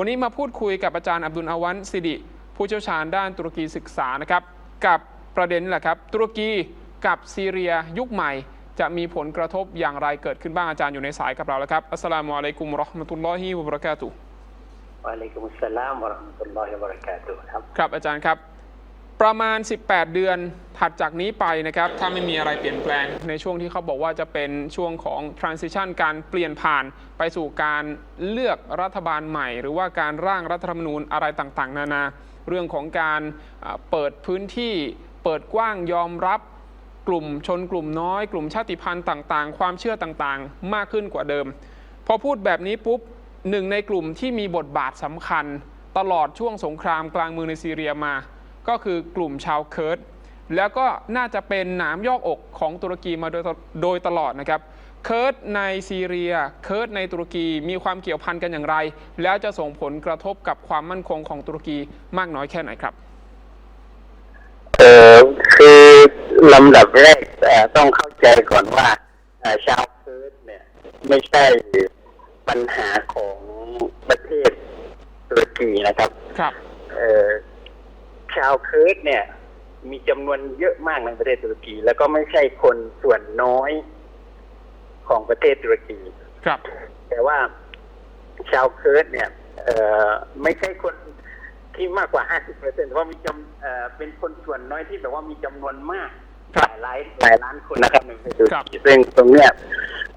วันนี้มาพูดคุยกับอาจารย์อับดุลอาวันสิริผู้เชี่ยวชาญด้านตุรกีศึกษานะครับ กับประเด็นนี่แหละครับ ตุรกีกับซีเรียยุคใหม่ จะมีผลกระทบอย่างไรเกิดขึ้นบ้างอาจารย์อยู่ในสายกับเราแล้วครับอัสสลามุอะลัยกุมเราะห์มะตุลลอฮิวะบะเราะกาตุฮ์วะอะลัยกุมุสสลามวะเราะห์มะตุลลอฮิวะบะเราะกาตุฮ์ครับครับอาจารย์ครับ ประมาณ 18 เดือนถัดจากนี้ไปนะครับ ถ้าไม่มีอะไรเปลี่ยนแปลง ในช่วงที่เขาบอกว่าจะเป็นช่วงของ transition การเปลี่ยนผ่านไปสู่การเลือกรัฐบาลใหม่ หรือว่าการร่างรัฐธรรมนูญอะไรต่างๆ นานา เรื่องของการเปิดพื้นที่ เปิดกว้างยอมรับกลุ่มชนกลุ่มน้อย กลุ่มชาติพันธุ์ต่างๆ ความเชื่อต่างๆ มากขึ้นกว่าเดิม พอพูดแบบนี้ปุ๊บหนึ่งในกลุ่มที่มีบทบาทสำคัญ ตลอดช่วงสงครามกลางเมืองในซีเรียมา ก็คือกลุ่มชาวเคิร์ดแล้วก็น่าจะเป็นหนามยอกอกของตุรกีมาโดยโดยตลอดนะครับเคิร์ดในซีเรีย เคิร์ดในตุรกีมีความเกี่ยวพันกันอย่างไร แล้วจะส่งผลกระทบกับความมั่นคงของตุรกีมากน้อยแค่ไหนครับเออคือลำดับแรกเอ่อต้องเข้าใจก่อนว่าเอ่อชาวเคิร์ดเนี่ยไม่ใช่ปัญหาของประเทศตุรกีนะครับ ครับเอ่อ ชาวเคิร์ดเนี่ย มีจำนวนเยอะมากในประเทศตุรกี แล้วก็ไม่ใช่คนส่วนน้อยของประเทศตุรกี ครับ แต่ว่าชาวเคิร์ดเนี่ยเอ่อไม่ใช่คนที่มากกว่า 50เปอร์เซ็นต์เพราะมีจำเอ่อเป็นคนส่วนน้อยที่แบบว่ามีจำนวนมากครับหลายหลายหลายล้านคนนะครับในประเทศตุรครับกีซึ่งตรงเนี้ย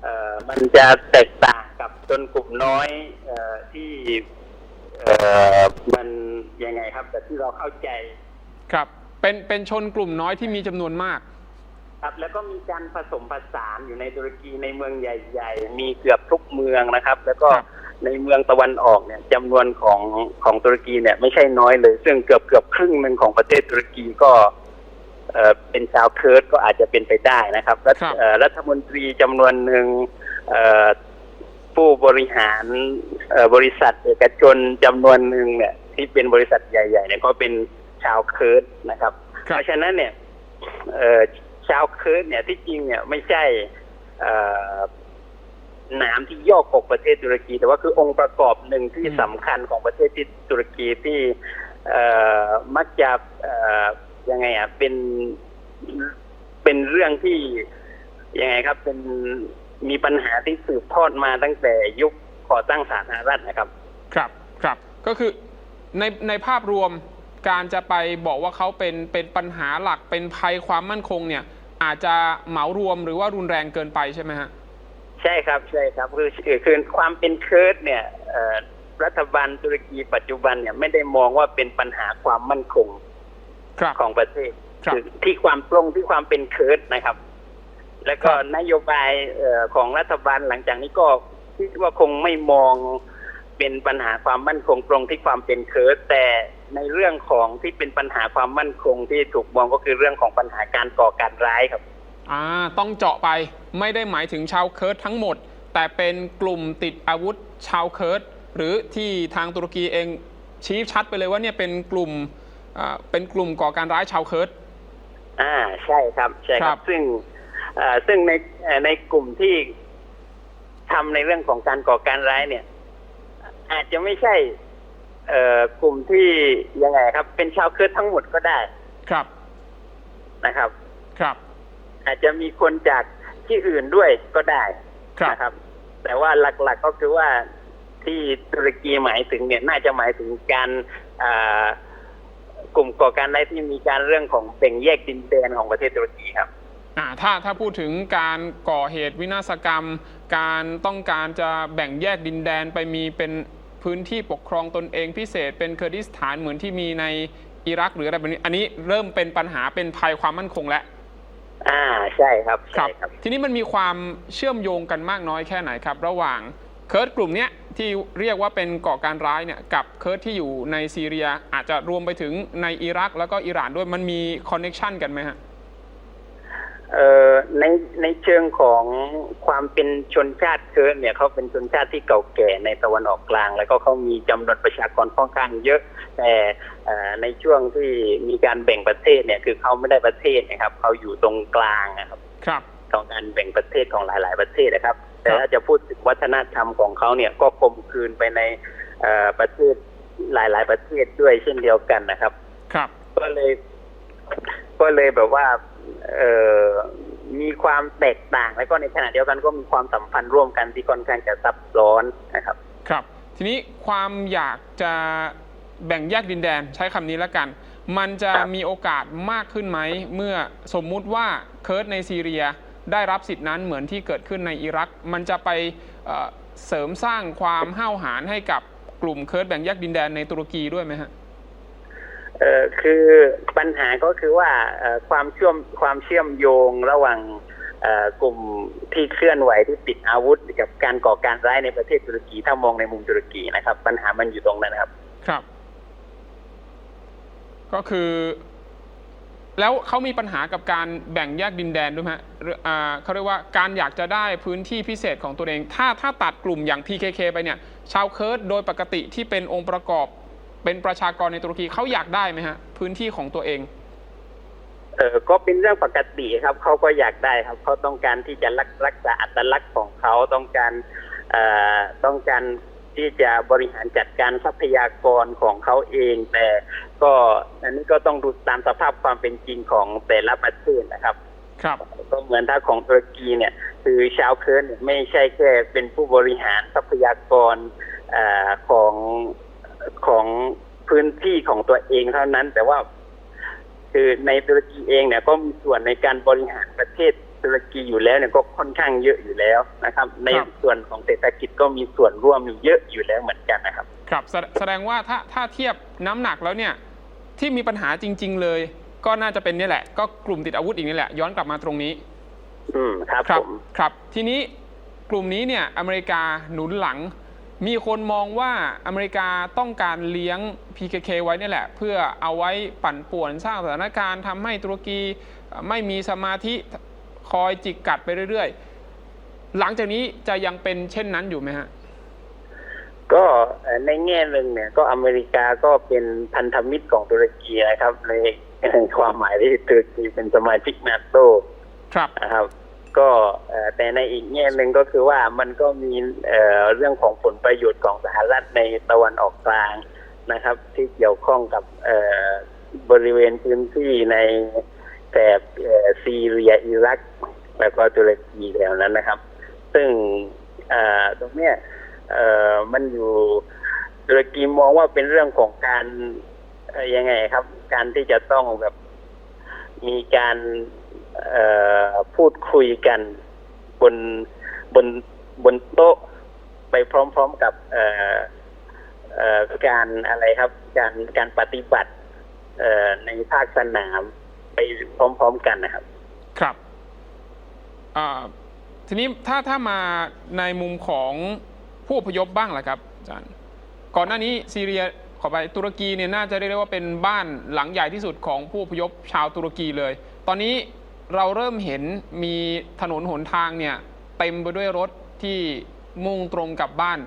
เอ่อมันจะแตกต่างกับชนกลุ่มน้อยเอ่อที่ เอ่อมันยังไงครับ แต่ที่เราเข้าใจครับ เป็นเป็นชนกลุ่มน้อยที่มีจำนวนมาก ครับ แล้วก็มีการผสมผสานอยู่ในตุรกีในเมืองใหญ่ ๆ มีเกือบทุกเมืองนะครับ แล้วก็ครับในเมืองตะวันออกเนี่ยจำนวนของของตุรกีเนี่ย ไม่ใช่น้อยเลย ซึ่งเกือบเกือบครึ่งหนึ่งของประเทศตุรกีก็ เอ่อเป็นชาวเคิร์ดก็อาจจะเป็นไปได้นะครับรัฐครับ เอ่อรัฐมนตรีจำนวนหนึ่งเอ่อ ผู้บริหารเอ่อบริษัทเอกชนจำนวนหนึ่งเนี่ยที่เป็นบริษัทใหญ่ๆเนี่ยก็เป็นชาวเคิร์ดนะครับครับเพราะฉะนั้นเนี่ยเอ่อชาวเคิร์ดเนี่ยที่จริงเนี่ยไม่ใช่เอ่อหนามที่ย่อกกประเทศตุรกี แต่ว่าคือองค์ประกอบหนึ่งที่อืมสำคัญของประเทศที่ตุรกีที่เอ่อมักจะเอ่อยังไงอะเป็นเป็นเรื่องที่ยังไงครับเป็น มีปัญหาที่สืบทอดมาตั้งแต่ยุคก่อตั้งสาธารณรัฐนะครับ ครับครับก็คือในในภาพรวมการจะไปบอกว่าเขาเป็นเป็นปัญหาหลักเป็นภัยความมั่นคงเนี่ย อาจจะเหมารวมหรือว่ารุนแรงเกินไปใช่ไหมฮะใช่ครับใช่ครับคือคือคือความเป็นเคิร์ดเนี่ยเอ่อรัฐบาลตุรกีปัจจุบันเนี่ยไม่ได้มองว่าเป็นปัญหาความมั่นคงครับของประเทศครับอที่ความตรงที่ความเป็นเคิร์ดนะครับ แล้วก็ครับนโยบายเอ่อของรัฐบาลหลังจากนี้ก็คิดว่าคงไม่มองเป็นปัญหาความมั่นคงตรงที่ความเป็นเคิร์ดแต่ในเรื่องของที่เป็นปัญหาความมั่นคงที่ถูกมองก็คือเรื่องของปัญหาการก่อการร้ายครับอ่าต้องเจาะไปไม่ได้หมายถึงชาวเคิร์ดทั้งหมด แต่เป็นกลุ่มติดอาวุธชาวเคิร์ดหรือที่ทางตุรกีเองชี้ชัดไปเลยว่าเนี่ยเป็นกลุ่มอ่าเป็นกลุ่มก่อการร้ายชาวเคิร์ดอ่าใช่ครับใช่คครัรับบซึ่งเอ่อ ซึ่งในเอ่อในกลุ่มที่ทำในเรื่องของการก่อการร้ายเนี่ย อาจจะไม่ใช่เอ่อกลุ่มที่ยังไงครับ เป็นชาวเคิร์ดทั้งหมดก็ได้ ครับนะครับ ครับ อาจจะมีคนจากที่อื่นด้วยก็ได้ครับนะครับ แต่ว่าหลักๆก็คือว่าที่ตุรกีหมายถึงเนี่ยน่าจะหมายถึงการอ่ากลุ่มก่อการร้ายที่มีการเรื่องของแบ่งแยกดินแดนของประเทศตุรกีครับอ่า ถ้าถ้าพูดถึงการก่อเหตุวินาศกรรม การต้องการจะแบ่งแยกดินแดนไปมีเป็นพื้นที่ปกครองตนเองพิเศษ เป็นเคอร์ดิสถานเหมือนที่มีในอิรักหรืออะไรแบบนี้ อันนี้เริ่มเป็นปัญหาเป็นภัยความมั่นคงแล้วอ่าใช่ครับใช่ครับทีนี้มันมีความเชื่อมโยงกันมากน้อยแค่ไหนครับ ระหว่างเคิร์ดกลุ่มเนี้ยที่เรียกว่าเป็นก่อการร้ายเนี่ยกับเคิร์ดที่อยู่ในซีเรียอาจจะรวมไปถึงในอิรัก แล้วก็อิหร่านด้วยมันมีคอนเน็ชันกันไหมฮะ ในในเชิงของความเป็นชนชาติเคิร์ดเนี่ยเขาเป็นชนชาติที่เก่าแก่ในตะวันออกกลาง แล้วก็เขามีจำนวนประชากรค่อนข้างเยอะ แต่เอ่อในช่วงที่มีการแบ่งประเทศเนี่ยคือเขาไม่ได้ประเทศนะครับเขาอยู่ตรงกลางนะครับครับของการแบ่งประเทศของหลาย ๆ ประเทศนะครับ แต่ถ้าจะพูดถึงวัฒนธรรมของเขาเนี่ยก็กลมกลืนไปในเอ่อประเทศหลาย ๆ ประเทศด้วยเช่นเดียวกันนะครับ ครับ ก็เลยก็เลยแบบว่าเออ มีความแตกต่าง แล้วก็ในขณะเดียวกันก็มีความสัมพันธ์ร่วมกันที่ค่อนข้างจะซับซ้อนนะครับ ครับ ทีนี้ความอยากจะแบ่งแยกดินแดนใช้คำนี้แล้วกัน มันจะมีโอกาสมากขึ้นไหม เมื่อสมมุติว่าเคิร์ดในซีเรียได้รับสิทธินั้นเหมือนที่เกิดขึ้นในอิรัก มันจะไปเเสริมสร้างความห้าวหาญให้กับกลุ่มเคิร์ดแบ่งแยกดินแดนในตุรกีด้วยไหมฮะ เออคือปัญหาก็คือว่าความเชื่อมความเชื่อมโยงระหว่างกลุ่มที่เคลื่อนไหวที่ติดอาวุธ กับการก่อการร้ายในประเทศตุรกีถ้ามองในมุมตุรกีนะครับ ปัญหามันอยู่ตรงนั้นครับ ครับ ก็คือ แล้วเขามีปัญหากับการแบ่งแยกดินแดนด้วยไหมฮะหรืออ่าเขาเรียกว่าการอยากจะได้พื้นที่พิเศษของตัวเอง ถ้าถ้าตัดกลุ่มอย่าง PKK ไปเนี่ย ชาวเคิร์ดโดยปกติที่เป็นองค์ประกอบ เป็นประชากรในตุรกีเขาอยากได้ไหมฮะ พื้นที่ของตัวเอง เออก็เป็นเรื่องปกติครับเขาก็อยากได้ครับเขาต้องการที่จะรักรักษาอัตลักษณ์ของเขาต้องการเอ่อต้องการที่จะบริหารจัดการทรัพยากรของเขาเอง แต่ก็อันนี้ก็ต้องดูตามสภาพความเป็นจริงของแต่ละประเทศนะครับ ครับ ก็เหมือนถ้าของตุรกีเนี่ยคือชาวเคิร์ดเนี่ยไม่ใช่แค่เป็นผู้บริหารทรัพยากรเออของ ของพื้นที่ของตัวเองเท่านั้น แต่ว่า คือในตุรกีเองเนี่ยก็มีส่วนในการบริหารประเทศตุรกีอยู่แล้วเนี่ยก็ค่อนข้างเยอะอยู่แล้วนะครับ ในครับส่วนของเศรษฐกิจก็มีส่วนร่วมอยู่เยอะอยู่แล้วเหมือนกันนะครับ ครับแสแสดงว่าถ้าถ้าเทียบน้ำหนักแล้วเนี่ย ที่มีปัญหาจริง ๆ เลย ก็น่าจะเป็นนี่แหละ ก็กลุ่มติดอาวุธอีกนี่แหละ ย้อนกลับมาตรงนี้ อืมครับครับผมครับ ทีนี้กลุ่มนี้เนี่ยอเมริกาหนุนหลัง มีคนมองว่าอเมริกาต้องการเลี้ยง PKK ไว้นี่แหละ เพื่อเอาไว้ปั่นป่วนสร้างสถานการณ์ทำให้ตุรกีเอ่อไม่มีสมาธิคอยจิกกัดไปเรื่อยๆ หลังจากนี้จะยังเป็นเช่นนั้นอยู่ไหมฮะ ก็เอ่อในแง่หนึ่งเนี่ย ก็อเมริกาก็เป็นพันธมิตรของตุรกีนะครับ ในในความหมายที่ตุรกีเป็นสมาชิกนาโตครับนะครับ ก็แต่ในอีกแง่หนึ่งก็คือว่ามันก็มีเรื่องของผลประโยชน์ของสหรัฐในตะวันออกกลางนะครับ ที่เกี่ยวข้องกับบริเวณพื้นที่ในแถบซีเรียอิรัก แล้วก็ตุรกีแถวนั้นนะครับ ซึ่งตรงเนี้ยมันอยู่ตุรกีมองว่าเป็นเรื่องของการยังไงครับ การที่จะต้องแบบมีการ พูดคุยกันบนบนบนโต๊ะไปพร้อม ๆกับการอะไรครับ การการปฏิบัติในภาคสนามไปพร้อม ๆกันนะครับ ครับทีนี้ถ้าถ้ามาในมุมของผู้อพยพบ้างล่ะครับอาจารย์ ก่อนหน้านี้ซีเรียขอไปตุรกีเนี่ยน่าจะเรียกได้ว่าเป็นบ้านหลังใหญ่ที่สุดของผู้อพยพชาวตุรกีเลย ตอนนี้ เราเริ่มเห็นมีถนนหนทางเนี่ยเต็มไปด้วยรถที่มุ่งตรงกลับบ้าน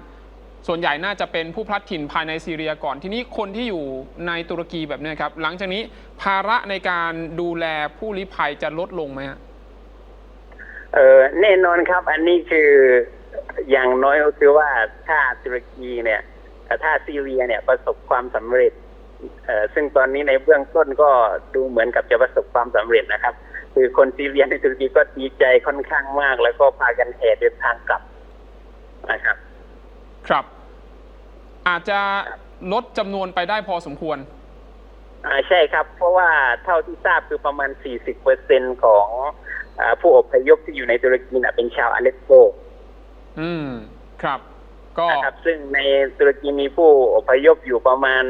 ส่วนใหญ่น่าจะเป็นผู้พลัดถิ่นภายในซีเรียก่อน ทีนี้คนที่อยู่ในตุรกีแบบนี้ครับ หลังจากนี้ภาระในการดูแลผู้ลี้ภัยจะลดลงไหมฮะเออแน่นอนครับ อันนี้คืออย่างน้อยก็คือว่าถ้าตุรกีเนี่ยถ้าซีเรียเนี่ยประสบความสำเร็จเออซึ่งตอนนี้ในเบื้องต้นก็ดูเหมือนกับจะประสบความสำเร็จนะครับ คือคนซีเรียในตุรกีก็ดีใจค่อนข้างมาก แล้วก็พากันแห่เดินทางกลับนะครับ ครับ อาจจะลดจำนวนไปได้พอสมควรอ่าใช่ครับ เพราะว่าเท่าที่ทราบคือประมาณ 40เปอร์เซ็นของอาผู้อพยพที่อยู่ในตุรกีน่ะเป็นชาวอาเลปโกอืมครับ ก็นะครับซึ่งในตุรกีมีผู้อพยพอยู่ประมาณ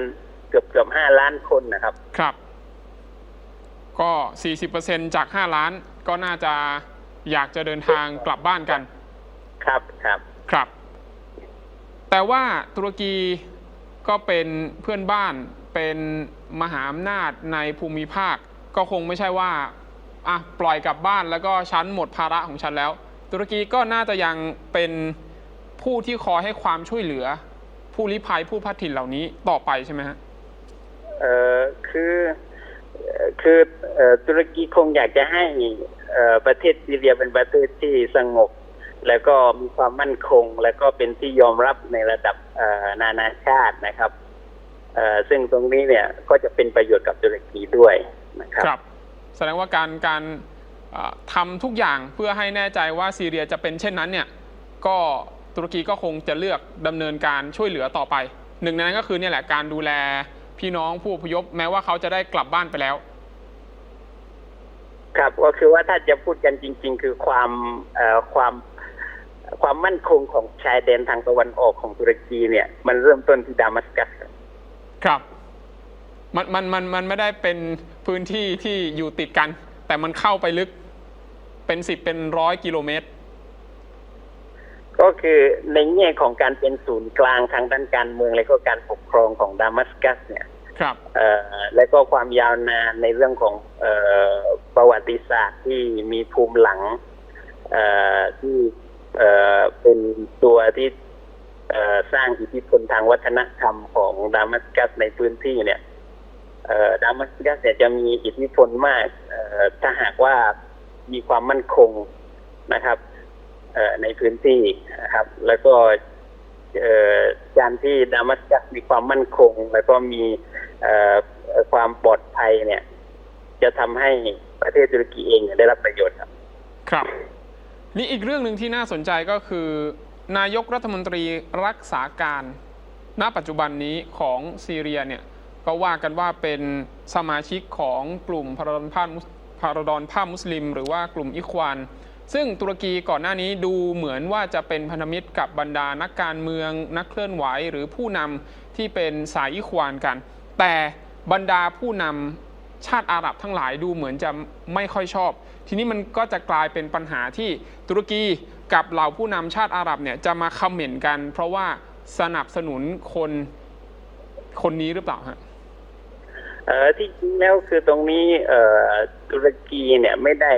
เกือบเกือบห้าล้านคนนะครับ ครับ ก็ 40%จาก 5 ล้านก็น่าจะอยากจะเดินทางกลับบ้านกัน ครับครับครับ แต่ว่าตุรกีก็เป็นเพื่อนบ้านเป็นมหาอำนาจในภูมิภาค ก็คงไม่ใช่ว่าอะปล่อยกลับบ้านแล้วก็ฉันหมดภาระของฉันแล้ว ตุรกีก็น่าจะยังเป็นผู้ที่คอยให้ความช่วยเหลือ ผู้ลี้ภัยผู้พัดถิ่นเหล่านี้ต่อไปใช่ไหมฮะเอ่อคือเอ่อ คือตุรกีคงอยากจะให้ประเทศซีเรียเป็นประเทศที่สงบแล้วก็มีความมั่นคง แล้วก็เป็นที่ยอมรับในระดับนานาชาตินะครับซึ่งตรงนี้เนี่ยก็จะเป็นประโยชน์กับตุรกีด้วยนะครับครับ แสดงว่าการการทำทุกอย่างเพื่อให้แน่ใจว่าซีเรียจะเป็นเช่นนั้นเนี่ยก็ตุรกีก็คงจะเลือกดำเนินการช่วยเหลือต่อไป หนึ่งในนั้นก็คือเนี่ยแหละการดูแล พี่น้องผู้อพยพแม้ว่าเขาจะได้กลับบ้านไปแล้ว ครับก็คือว่าถ้าจะพูดกันจริง ๆ คือความเอ่อความความมั่นคงของชายแดนทางตะวันออกของตุรกีเนี่ย มันเริ่มต้นที่ดามัสกัสครับ มันมันมันมันไม่ได้เป็นพื้นที่ที่อยู่ติดกัน แต่มันเข้าไปลึกเป็นสิบเป็นร้อยกิโลเมตร ก็คือในแง่ของการเป็นศูนย์กลางทางด้านการเมือง และก็การปกครองของดามัสกัสเนี่ยครับเอ่อและก็ความยาวนานในเรื่องของเอ่อประวัติศาสตร์ที่มีภูมิหลังเอ่อที่เอ่อเป็นตัวที่เอ่อสร้างอิทธิพลทางวัฒนธรรมของดามัสกัสในพื้นที่เนี่ยเอ่อดามัสกัสเนี่ยจะมีอิทธิพลมากเอ่อถ้าหากว่ามีความมั่นคงนะครับเอ่อ ในพื้นที่นะครับ แล้วก็เอการที่ดามัสกัสมีความมั่นคง แล้วก็มีอความปลอดภัยเนี่ย จะทำให้ประเทศตุรกีเองได้รับประโยชน์ครับ ครับ นี่อีกเรื่องหนึ่งที่น่าสนใจก็คือ นายกรัฐมนตรีรักษาการ ณปัจจุบันนี้ของซีเรียเนี่ย ก็ว่ากันว่าเป็นสมาชิกของกลุ่มพาราดอนภาพารดอนภามุสลิม หรือว่ากลุ่มอิควาน ซึ่งตุรกีก่อนหน้านี้ดูเหมือนว่าจะเป็นพันธมิตรกับบรรดานักการเมือง นักเคลื่อนไหวหรือผู้นำที่เป็นสายอิควานกัน แต่บรรดาผู้นำชาติอาหรับทั้งหลายดูเหมือนจะไม่ค่อยชอบ ทีนี้มันก็จะกลายเป็นปัญหาที่ตุรกีกับเหล่าผู้นำชาติอาหรับเนี่ยจะมาคอมเมนต์กัน เพราะว่าสนับสนุนคนคนนี้หรือเปล่าฮะเออที่จริงแล้วคือตรงนี้เออตุรกีเนี่ยไม่ได้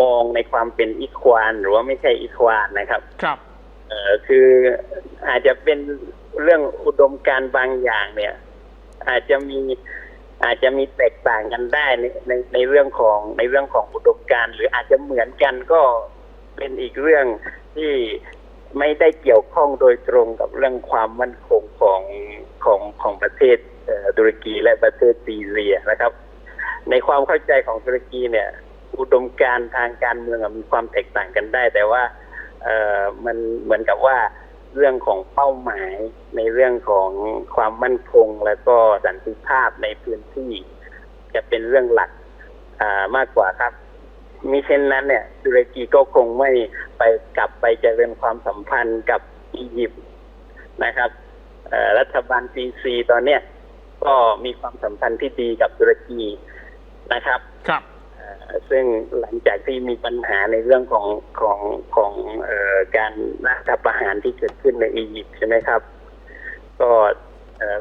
มองในความเป็นอิควานหรือว่าไม่ใช่อิควานนะครับ ครับเอ่อคืออาจจะเป็นเรื่องอุดมการณ์บางอย่างเนี่ย อาจจะมีอาจจะมีแตกต่างกันได้ในในในเรื่องของในเรื่องของอุดมการณ์หรืออาจจะเหมือนกันก็เป็นอีกเรื่องที่ไม่ได้เกี่ยวข้องโดยตรงกับเรื่องความมั่นคงของของของประเทศเอ่อตุรกีและประเทศซีเรียนะครับ ในความเข้าใจของตุรกีเนี่ย อุดมการทางการเมืองมีความแตกต่างกันได้ แต่ว่าเออมันเหมือนกับว่าเรื่องของเป้าหมายในเรื่องของความมั่นคง แล้วก็สันติภาพในพื้นที่ จะเป็นเรื่องหลักอ่ามากกว่าครับมิเช่นนั้นเนี่ยตุรกีก็คงไม่ไปกลับไปเจริญความสัมพันธ์กับอียิปต์นะครับรัฐบาลซีซีตอนเนี้ยก็มีความสัมพันธ์ที่ดีกับตุรกีนะครับ ครับ ซึ่งหลังจากที่มีปัญหาในเรื่องของของของออการรัฐประหารที่เกิดขึ้นในอียิปต์ใช่ไหมครับ ก็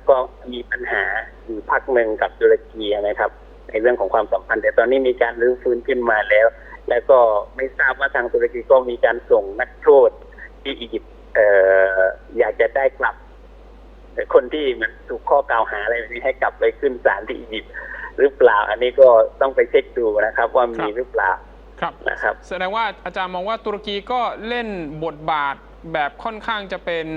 ก็มีปัญหาอยู่พักหนึ่งกับตุรกีนะครับ ในเรื่องของความสัมพันธ์ แต่ตอนนี้มีการรื้อฟื้นขึ้นมาแล้ว แล้วก็ไม่ทราบว่าทางตุรกีก็มีการส่งนักโทษที่อียิปต์เอ่ออยากจะได้กลับคนที่มันถูกข้อกล่าวหาอะไรแบบนี้ให้กลับไปขึ้นศาลที่อียิปต์ หรือเปล่า อันนี้ก็ต้องไปเช็คดูนะครับ ว่ามีครับหรือเปล่าครับนะครับ แสดงว่าอาจารย์มองว่าตุรกีก็เล่นบทบาทแบบค่อนข้างจะเป็น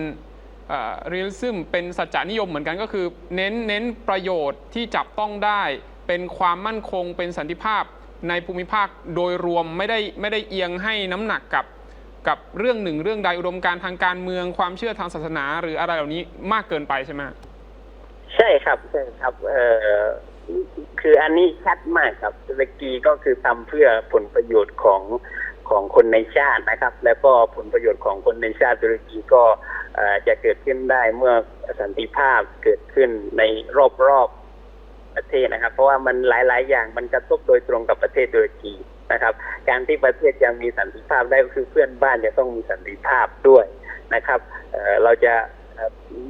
เรียลซึมเป็นสัจจานิยมเหมือนกันก็คือ เน้นเน้นประโยชน์ที่จับต้องได้ เป็นความมั่นคงเป็นสันติภาพในภูมิภาคโดยรวมไม่ได้ไม่ได้เอียงให้น้ำหนักกับกับเรื่องหนึ่งเรื่องใดอุดมการณ์ทางการเมืองความเชื่อทางศาสนา หรืออะไรเหล่านี้มากเกินไปใช่ไหมใช่ครับใช่ครับเอ่อ คืออันนี้ชัดมากครับตุรกีก็คือทำเพื่อผลประโยชน์ของของคนในชาตินะครับ แล้วก็ผลประโยชน์ของคนในชาติตุรกีก็จะเกิดขึ้นได้เมื่อสันติภาพเกิดขึ้นในรอบๆประเทศนะครับ เพราะว่ามันหลาย ๆ อย่างมันกระทบโดยตรงกับประเทศตุรกีนะครับ การที่ประเทศจะมีสันติภาพได้ก็คือเพื่อนบ้านจะต้องมีสันติภาพด้วยนะครับเราจะ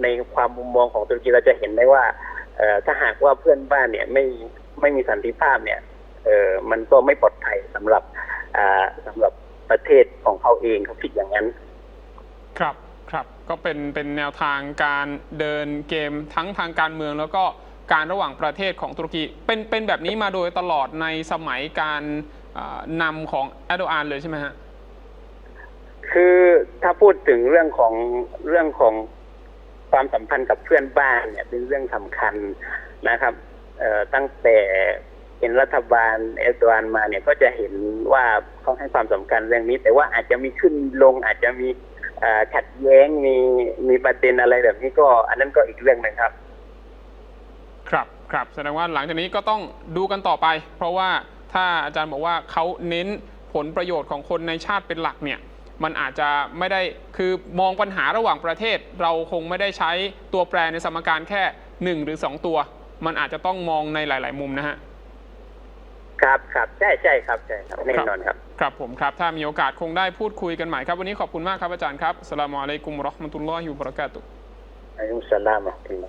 ในความมุมมองของตุรกีเราจะเห็นได้ว่า ถ้าหากว่าเพื่อนบ้านเนี่ยไม่ไม่มีสันติภาพเนี่ยเออมันก็ไม่ปลอดภัยสำหรับอ่าสำหรับประเทศของเขาเองเขาคิดอย่างนั้น ครับครับก็เป็นเป็นแนวทางการเดินเกมทั้งทางการเมืองแล้วก็การระหว่างประเทศของตุรกีเป็นเป็นแบบนี้มาโดยตลอดในสมัยการอ่านำของแอร์โดอานเลยใช่ไหมฮะคืคือถ้าพูดถึงเรื่องของเรื่องของ ความสัมพันธ์กับเพื่อนบ้านเนี่ยเป็นเรื่องสำคัญนะครับเออตั้งแต่เป็นรัฐบาลเอร์โดวานมาเนี่ยก็จะเห็นว่าเขาให้ความสำคัญเรื่องนี้ แต่ว่าอาจจะมีขึ้นลงอาจจะมีขัดแย้งมีมีประเด็นอะไรแบบนี้ก็ อันนั้นก็อีกเรื่องหนึ่งครับ ครับครับแสดงว่าหลังจากนี้ก็ต้องดูกันต่อไป เพราะว่าถ้าอาจารย์บอกว่าเขาเน้นผลประโยชน์ของคนในชาติเป็นหลักเนี่ย มันอาจจะไม่ได้คือมองปัญหาระหว่างประเทศ เราคงไม่ได้ใช้ตัวแปรในสมการแค่ 1 หรือ 2 ตัว มันอาจจะต้องมองในหลาย ๆ มุมนะฮะครับครับใช่ใช่ครับใช่ครับแน่นอนครับ ครับผมครับ ถ้ามีโอกาสคงได้พูดคุยกันใหม่ครับ วันนี้ขอบคุณมากครับอาจารย์ครับอัสสลามุอะลัยกุมวะเราะห์มะตุลลอฮิวะบะเราะกาตุฮ์อัลลอฮฺสัลลามอะลัยกุม